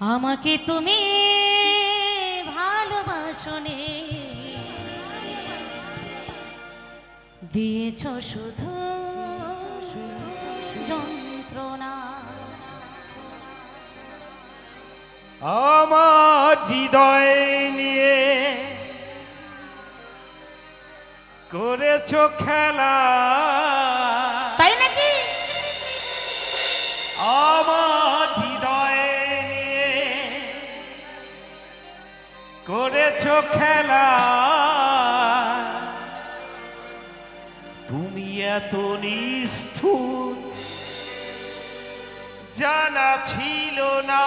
আমাকে তুমি ভালোবাসনে দিয়েছ শুধু যন্ত্রণা। আমার হৃদয় নিয়ে করেছ খেলা। করেছ খেলা? তুমি এত নিষ্ঠুর জানা ছিল না।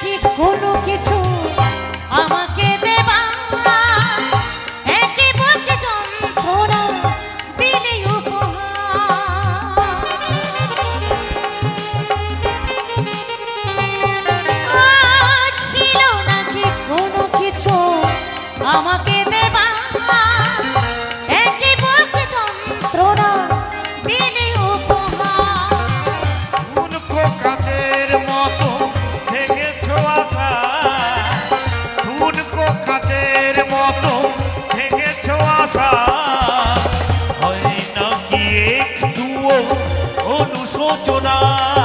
কি কোনো আলোচনা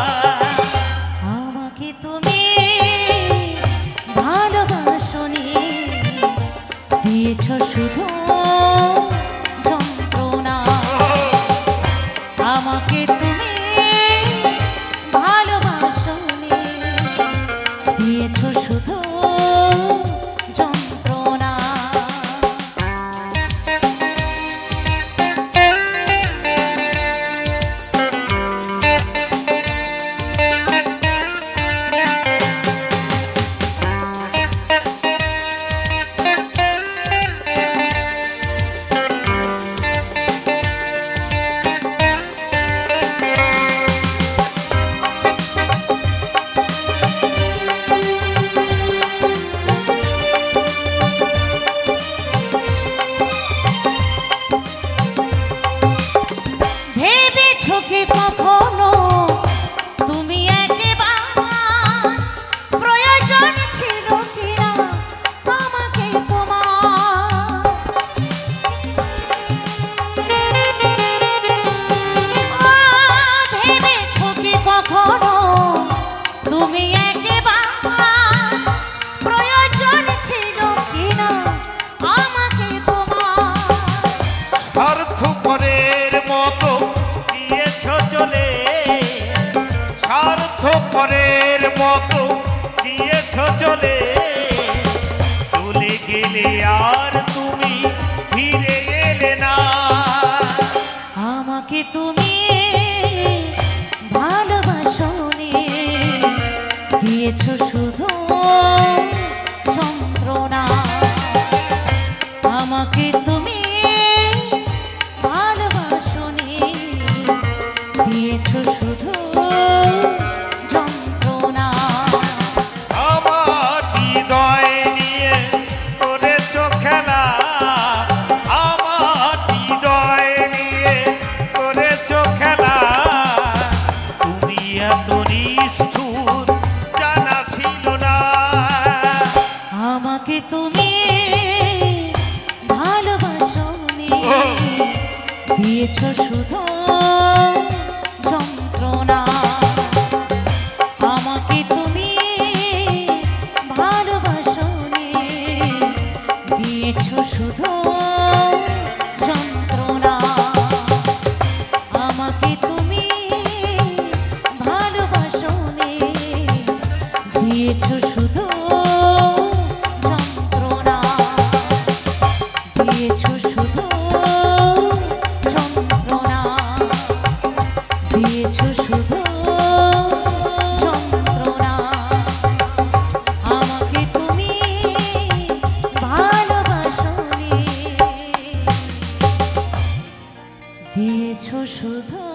পরের মতো। দিয়েছ শুধু ভালোবাসনি দিয়েছ শুধু